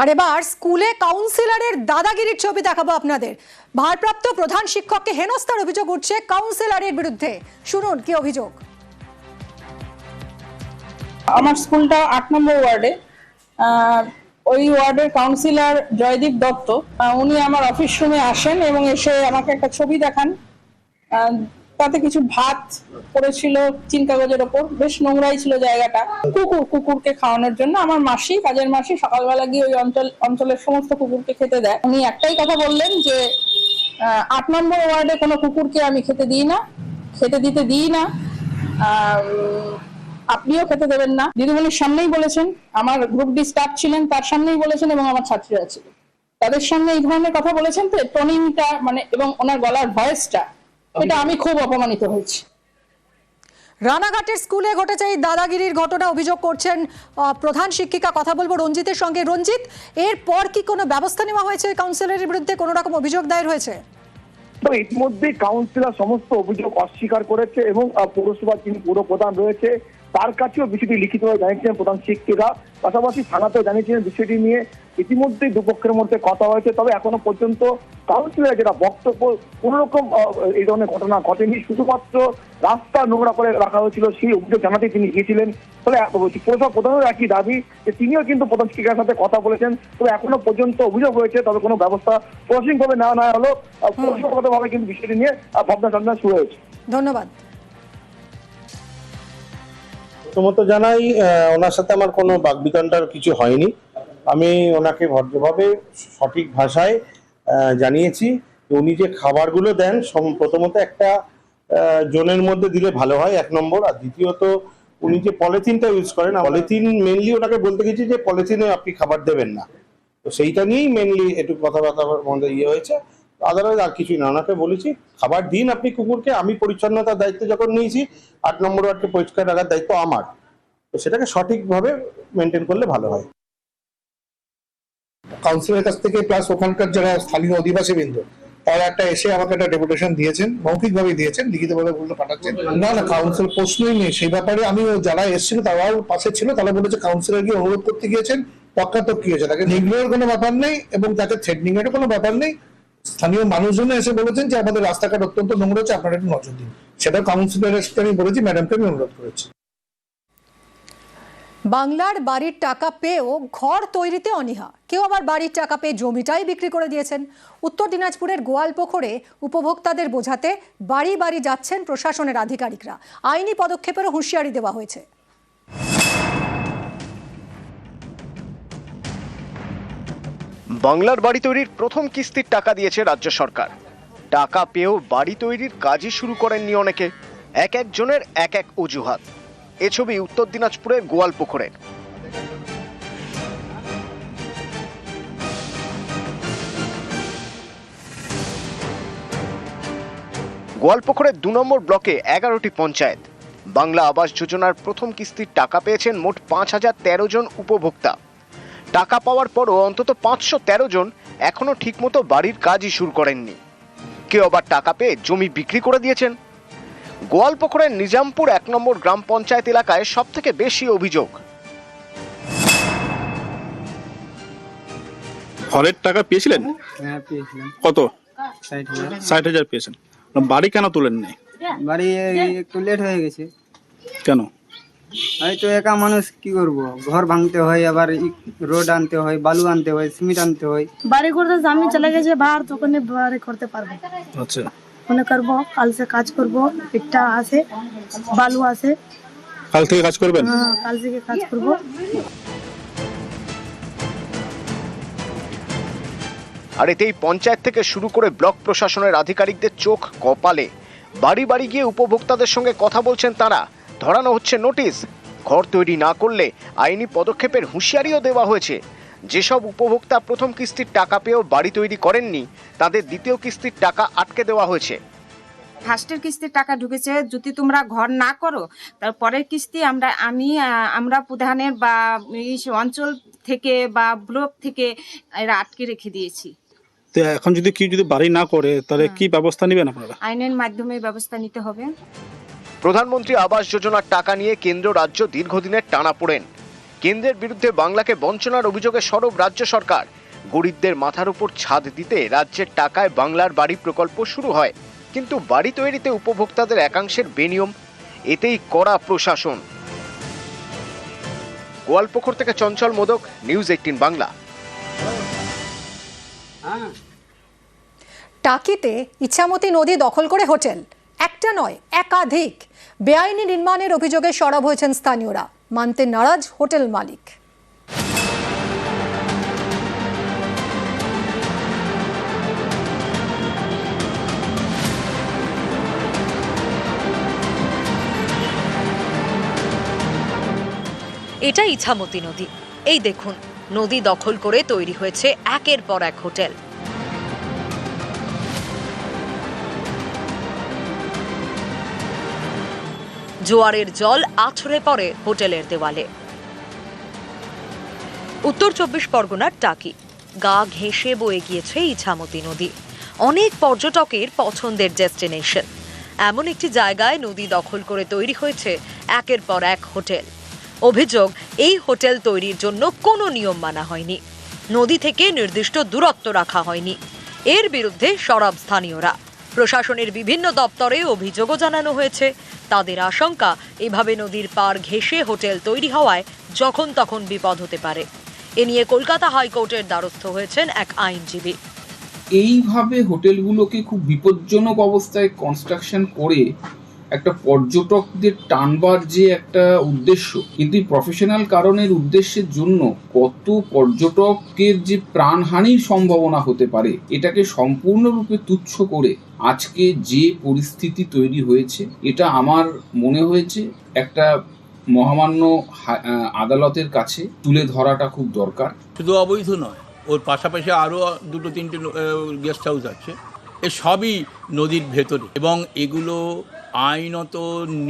আর এবার স্কুলে কাউন্সিলরের দাদাগিরির ছবি দেখাবো আপনাদের। ভারপ্রাপ্ত প্রধান শিক্ষককে হেনস্থার অভিযোগ উঠছে কাউন্সিলরের বিরুদ্ধে। শুনুন কি অভিযোগ। আমার স্কুলটা আট নম্বর ওয়ার্ডে। ওই ওয়ার্ডের কাউন্সিলর জয়দীপ দত্ত। উনি আমার অফিস রুমে আসেন এবং এসে আমাকে একটা ছবি দেখান। তাতে কিছু ভাত পড়েছিল চিন কাগজের ওপর। বেশ নোংরাই ছিল জায়গাটা। কুকুর, কুকুরকে খাওয়ানোর জন্য আমার মাসি, কাজের মাসি, সকালবেলা গিয়ে ওই অঞ্চল, অঞ্চলের সমস্ত কুকুরকে খেতে দেয়। উনি একটাই কথা বললেন যে আট নম্বর ওয়ার্ডে কোনো কুকুরকে আমি খেতে দিই না, খেতে দিতে দিই না। আপনিও খেতে দেবেন না। দিদিমণির সামনেই বলেছেন, আমার গ্রুপ ডি স্টাফ ছিলেন, তার সামনেই বলেছেন এবং আমার ছাত্রীরা ছিল তাদের সামনে এই ধরনের কথা বলেছেন তো টোনিংটা মানে এবং ওনার গলার ভয়েসটা এটা আমি খুব অপমানিত হয়েছি। রানাঘাটের স্কুলে ঘটেছে এই দাদাগিরির ঘটনা অভিযোগ করছেন আহ, প্রধান শিক্ষিকা। কথা বলব রঞ্জিতের সঙ্গে। রঞ্জিত এরপর কি কোনো ব্যবস্থা নেওয়া হয়েছে? কাউন্সিলরের বিরুদ্ধে কোনো রকম অভিযোগ দায়ের হয়েছে? তো ইতিমধ্যে কাউন্সিলর সমস্ত অভিযোগ অস্বীকার করেছে এবং পৌরসভার যিনি পুরো প্রধান রয়েছে। তার কাছেও বিষয়টি লিখিতভাবে জানিয়েছিলেন প্রধান শিক্ষিকা। পাশাপাশি থানাতেও জানিয়েছিলেন বিষয়টি নিয়ে ইতিমধ্যে দুপক্ষের মধ্যে কথা হয়েছে। তবে এখনও পর্যন্ত কাউন্সিলর যেটা বক্তব্য কোন রকম এই ধরনের ঘটনা ঘটেনি। শুধুমাত্র রাস্তা নোংরা করে রাখা হয়েছিল সেই অভিযোগ জানাতে তিনি গিয়েছিলেন। তবে পৌরসভা প্রধানের একই দাবি যে তিনিও কিন্তু প্রধান শিক্ষিকার সাথে কথা বলেছেন। তবে এখনও পর্যন্ত অভিযোগ হয়েছে তবে কোনো ব্যবস্থা প্রশাসনিকভাবে নেওয়া না হলো। আহ, পৌরসভাগতভাবে কিন্তু বিষয়টি নিয়ে ভাবনা চিন্তা শুরু হয়েছে। ধন্যবাদ। প্রথমত জানাই ওনার সাথে আমার কোনো বাকবিতণ্ডার কিছু হয়নি। আমি ওনাকে ভদ্রভাবে, সঠিক ভাষায় জানিয়েছি উনি যে খাবারগুলো দেন প্রথমত একটা জোনের মধ্যে দিলে ভালো হয়, এক নম্বর। আর দ্বিতীয়ত, উনি যে পলিথিনটা ইউজ করেন পলিথিন মেনলি ওনাকে বলতে গেছি যে পলিথিনে আপনি খাবার দেবেন না। তো সেইটা নিয়েই মেনলি একটু কথাবার্তা মধ্যে ইয়ে হয়েছে। আদারওয়াইজ আর কিছুই না। ওনাকে বলেছি, খাবার দিন আপনি কুকুরকে, আমি পরিচ্ছন্নতার দায়িত্ব যখন নিয়েছি, আট নম্বর ওয়ার্ডকে পরিষ্কার রাখার দায়িত্ব আমার। তো সেটাকে সঠিকভাবে মেনটেন করলে ভালো হয়। কাউন্সিলের কাছ থেকে প্লাস ওখানকার যারা স্থানীয় অধিবাসী বৃন্দ, তারা একটা এসে আমাকে একটা ডেপুটেশন দিয়েছেন মৌখিকভাবে দিয়েছেন, লিখিতভাবে বলতে পাঠাচ্ছেন। না না কাউন্সিল প্রশ্নই নেই সেই ব্যাপারে আমি যারা এসেছিল, তারাও পাশে ছিল, তারা বলেছে কাউন্সিলর গিয়ে অনুরোধ করতে গিয়েছেন পক্ষাতক্কি হয়েছে? তাকে নিগ্রহের কোনো ব্যাপার নেই এবং তাকে থ্রেডনিং এর কোনো ব্যাপার নেই। স্থানীয় মানুষজন এসে বলেছেন যে আমাদের রাস্তাঘাট অত্যন্ত নোংরা হচ্ছে, আপনারা একটু নজর দিন। সেটা কাউন্সিলরের সাথে আমি বলেছি, ম্যাডামকে আমি অনুরোধ করেছি। বাংলার বাড়ির টাকা পেয়েও ঘর তৈরিতে অনীহা। কেউ আবার বাড়ির টাকা পেয়ে জমিটাই বিক্রি করে দিয়েছেন। উত্তর দিনাজপুরের গোয়ালপুকুরে উপভোক্তাদের বোঝাতে বাড়ি বাড়ি যাচ্ছেন প্রশাসনের আধিকারিকরা। আইনি পদক্ষেপেরও হুঁশিয়ারি দেওয়া হয়েছে। বাংলার বাড়ি তৈরির প্রথম কিস্তির টাকা দিয়েছে রাজ্য সরকার। টাকা পেয়েও বাড়ি তৈরির কাজই শুরু করেননি অনেকে। এক একজনের এক এক অজুহাত। এ ছবি উত্তর দিনাজপুরের গোয়ালপুকুরের গোয়ালপুকুরের দু নম্বর ব্লকে এগারোটি পঞ্চায়েত। বাংলা আবাস যোজনার প্রথম কিস্তির টাকা পেয়েছেন মোট পাঁচ হাজার তেরো জন উপভোক্তা। টাকা পাওয়ার পরও অন্তত পাঁচশো তেরো জন এখনও ঠিকমতো বাড়ির কাজই শুরু করেননি। কেউ আবার টাকা পেয়ে জমি বিক্রি করে দিয়েছেন। গোয়ালপুকুরের নিজামপুর এক নম্বর গ্রাম পঞ্চায়েত এলাকায় সব থেকে বেশি অভিযোগ। ঘরের টাকা পেয়েছিলেন? হ্যাঁ পেয়েছিলাম। কত? ষাট হাজার। ষাট হাজার পেয়েছেন। বাড়ি কেন তোলেন নেই বাড়ি একটু লেট হয়ে গেছে। কেন? হয়তো একা মানুষ কি করব? ঘর ভাঙতে হয় আবার রোড আনতে হয় বালু আনতে হয় সিমেন্ট আনতে হয়। বাড়ি করতে আমি চলে গেছে বাহার তখন বাড়ি করতে পারব। আচ্ছা। মনে করব কাল সে কাজ করব ইটটা আসে বালু আসে কাল থেকে কাজ করবেন? হ্যাঁ, কাল থেকে কাজ করব। আর এতেই পঞ্চায়েত থেকে শুরু করে ব্লক প্রশাসনের আধিকারিকদের চোখ কপালে। বাড়ি বাড়ি গিয়ে উপভোক্তাদের সঙ্গে কথা বলছেন তারা। ধরানো হচ্ছে নোটিশ। ঘর তৈরি না করলে আইনি পদক্ষেপের হুঁশিয়ারিও দেওয়া হয়েছে। যেসব উপভোক্তা প্রথম কিস্তির টাকা পেয়েও বাড়ি তৈরি করেননি তাদের দ্বিতীয় কিস্তির টাকা আটকে দেওয়া হয়েছে। ফার্স্টের কিস্তির টাকা ঢুকেছে যদি তোমরা ঘর না করো তার পরের কিস্তি আমরা আমি আমরা প্রধানের বা এই অঞ্চল থেকে বা ব্লক থেকে এরা আটকে রেখে দিয়েছি। তো এখন যদি কি যদি বাড়ি না করে তাহলে কি ব্যবস্থা নেবেন আপনারা? আইনের মাধ্যমে ব্যবস্থা নিতে হবে। প্রধানমন্ত্রী আবাস যোজনার টাকা নিয়ে কেন্দ্র রাজ্য দীর্ঘদিনের টানা পড়েন। কেন্দ্রের বিরুদ্ধে বাংলাকে বঞ্চনার অভিযোগে সরব রাজ্য সরকার। গরিবদের মাথার উপর ছাদ দিতে রাজ্যের টাকায় বাংলার বাড়ি প্রকল্প শুরু হয়। কিন্তু বাড়ি তৈরিতে উপভোক্তাদের একাংশের বেনিয়ম এতেই কড়া প্রশাসন। গোয়ালপুকুর থেকে চঞ্চল মোদক নিউজ এইটিন বাংলা। টাকিতে ইচ্ছামতি নদী দখল করে হোটেল। একটা নয় একাধিক। বেআইনি নির্মাণের অভিযোগে সরব হয়েছেন স্থানীয়রা। মানতে নারাজ হোটেল মালিক। এটা ইছামতি নদী। এই দেখুন, নদী দখল করে তৈরি হয়েছে একের পর এক হোটেল। জোয়ারের জল আছড়ে পড়ে হোটেলের দেওয়ালে। উত্তর চব্বিশ পরগনার টাকি। গা ঘেঁষে বয়ে গিয়েছে ইছামতি নদী। অনেক পর্যটকের পছন্দের ডেস্টিনেশন। এমন একটি জায়গায় নদী দখল করে তৈরি হয়েছে একের পর এক হোটেল। অভিযোগ, এই হোটেল তৈরির জন্য কোনো নিয়ম মানা হয়নি। নদী থেকে নির্দিষ্ট দূরত্ব রাখা হয়নি। এর বিরুদ্ধে সরব স্থানীয়রা। প্রশাসনের বিভিন্ন দপ্তরে অভিযোগও জানানো হয়েছে। তাদের আশঙ্কা, এভাবে নদীর পার ঘেঁষে হোটেল তৈরি হওয়ায় যখন তখন বিপদ হতে পারে। এ নিয়ে কলকাতা হাইকোর্টের দ্বারস্থ হয়েছেন এক আইনজীবী। এইভাবে হোটেলগুলোকে খুব বিপজ্জনক অবস্থায় কনস্ট্রাকশন করে একটা পর্যটকদের টানবার যে একটা উদ্দেশ্য, কিন্তু প্রফেশনাল কারণের উদ্দেশ্যের জন্য কত পর্যটকের যে প্রাণহানির সম্ভাবনা হতে পারে, এটাকে সম্পূর্ণরূপে তুচ্ছ করে আজকে যে পরিস্থিতি তৈরি হয়েছে, এটা আমার মনে হয়েছে একটা মহামান্য আদালতের কাছে তুলে ধরাটা খুব দরকার। শুধু অবৈধ নয়, ওর পাশাপাশি আরও দুটো, তিনটে গেস্ট হাউস আছে। সবই নদীর ভেতরে। এবং এগুলো আইনত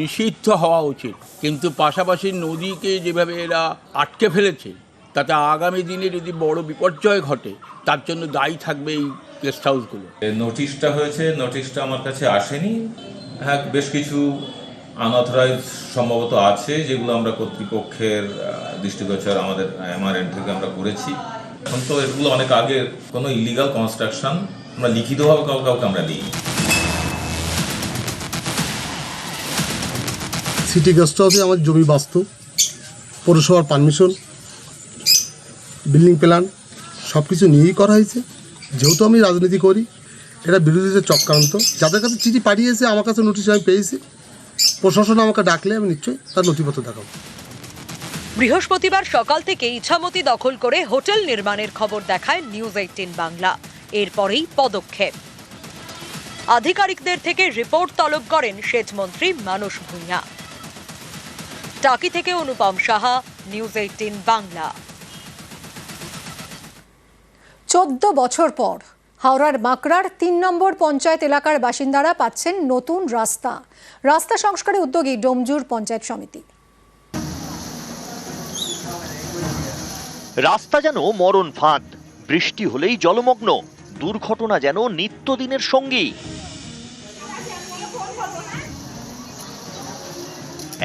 নিষিদ্ধ হওয়া উচিত। কিন্তু পাশাপাশি নদীকে যেভাবে এরা আটকে ফেলেছে, তাতে আগামী দিনে যদি বড় বিপর্যয় ঘটে, তার জন্য দায়ী থাকবে এই গেস্ট হাউসগুলো। নোটিশটা হয়েছে, নোটিশটা আমার কাছে আসেনি। হ্যাঁ বেশ কিছু আনঅথরাইজ সম্ভবত আছে, যেগুলো আমরা কর্তৃপক্ষের দৃষ্টিগোচর আমাদের এমআরএন থেকে আমরা করেছি। এখন তো এগুলো অনেক আগের কোনো ইলিগাল কনস্ট্রাকশন আমরা লিখিতভাবে কাউকে কাউকে আমরা দিই সিটি গেস্ট হাউসে আমার জমি বাস্তু পৌরসভার পারমিশন বিল্ডিং প্ল্যান সব কিছু নিয়েই করা হয়েছে। যেহেতু আমি রাজনীতি করি এটা বিরোধীদের চক্রান্ত। যাদের কাছে চিঠি পাঠিয়েছে আমার কাছে নোটিশ আমি পেয়েছি। প্রশাসন আমাকে ডাকলে আমি নিশ্চয়ই তার নথিপত্র দেখাবো। বৃহস্পতিবার সকাল থেকে ইছামতি দখল করে হোটেল নির্মাণের খবর দেখায় নিউজ এইটিন বাংলা। এরপরেই পদক্ষেপ। আধিকারিকদের থেকে রিপোর্ট তলব করেন সেচমন্ত্রী মানস ভূঁইয়া। টাকি থেকে অনুপম সাহা নিউজ এইটিন বাংলা। চোদ্দ বছর পর হাওড়ার বাঁকড়ার তিন নম্বর পঞ্চায়েত এলাকার বাসিন্দারা পাচ্ছেন নতুন রাস্তা। রাস্তা সংস্কারে উদ্যোগী ডোমজুর পঞ্চায়েত সমিতি। রাস্তা যেন মরণ ফাঁদ বৃষ্টি হলেই জলমগ্ন। দুর্ঘটনা যেন নিত্যদিনের সঙ্গী।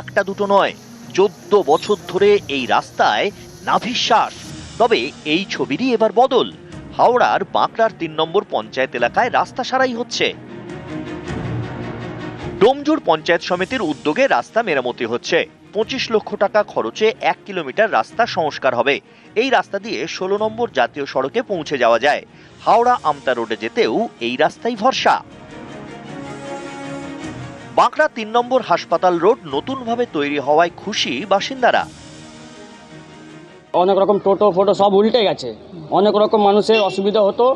একটা দুটো নয়, চোদ্দ বছর ধরে এই রাস্তায় নাভিশ্বাস তবে এই ছবিরই এবার বদল। হাওড়ার বাঁকড়ার তিন নম্বর পঞ্চায়েত এলাকায় রাস্তা সারাই হচ্ছে। ডোমজুর পঞ্চায়েত সমিতির উদ্যোগে রাস্তা মেরামতি হচ্ছে। পঁচিশ লক্ষ টাকা খরচে এক কিলোমিটার রাস্তা সংস্কার হবে। এই রাস্তা দিয়ে ষোলো নম্বর জাতীয় সড়কে পৌঁছে যাওয়া যায়। হাওড়া আমতা রোডে যেতেও এই রাস্তাই ভরসা। বাঁকড়া তিন নম্বর হাসপাতাল রোড নতুনভাবে তৈরি হওয়ায় খুশি বাসিন্দারা। অনেক রকম টোটো, ফোটো সব উল্টে গেছে। অনেক রকম মানুষের অসুবিধা হতো।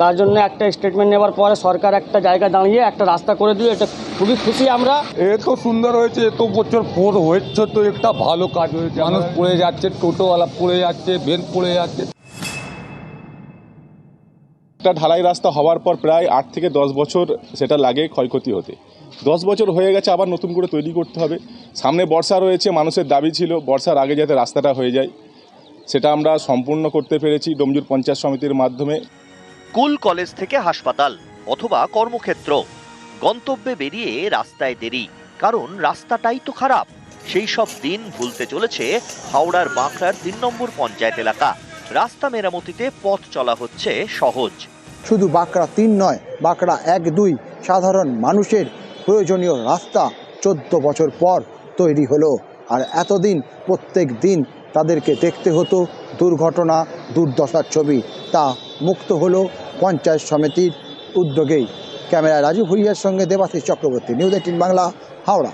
তার জন্য একটা স্টেটমেন্ট নেওয়ার পরে সরকার একটা জায়গা দাঁড়িয়ে একটা রাস্তা করে দিয়ে এটা খুবই খুশি আমরা। এত সুন্দর হয়েছে এত বছর পর হয়েছে তো, একটা ভালো কাজ হয়েছে। মানুষ পড়ে যাচ্ছে, টোটোওয়ালা পড়ে যাচ্ছে ভেন পড়ে যাচ্ছে। একটা ঢালাই রাস্তা হওয়ার পর প্রায় আট থেকে দশ বছর সেটা লাগে ক্ষয়ক্ষতি হতে। দশ বছর হয়ে গেছে, আবার নতুন করে তৈরি করতে হবে। সামনে বর্ষা রয়েছে, মানুষের দাবি ছিল, বর্ষার আগে যাতে রাস্তাটা হয়ে যায়। সেটা আমরা সম্পূর্ণ করতে পেরেছি, ডোমজুর পঞ্চায়েত সমিতির মাধ্যমে। স্কুল, কলেজ থেকে হাসপাতাল অথবা কর্মক্ষেত্র। গন্তব্যে বেরিয়ে রাস্তায় দেরি, কারণ রাস্তাটাই তো খারাপ। সেই সব দিন ভুলতে চলেছে হাওড়ার বাঁকড়ার তিন নম্বর পঞ্চায়েত এলাকা। রাস্তা মেরামতিতে পথ চলা হচ্ছে সহজ। শুধু বাঁকড়া তিন নয়, বাঁকড়া এক দুই সাধারণ মানুষের প্রয়োজনীয় রাস্তা চোদ্দ বছর পর তৈরি হলো। আর এতদিন প্রত্যেক দিন তাদেরকে দেখতে হতো দুর্ঘটনা, দুর্দশার ছবি। তা মুক্ত হল পঞ্চায়েত সমিতির উদ্যোগেই। ক্যামেরা রাজু ভুইয়ার সঙ্গে দেবাশিস চক্রবর্তী, নিউজ এইটিন বাংলা, হাওড়া।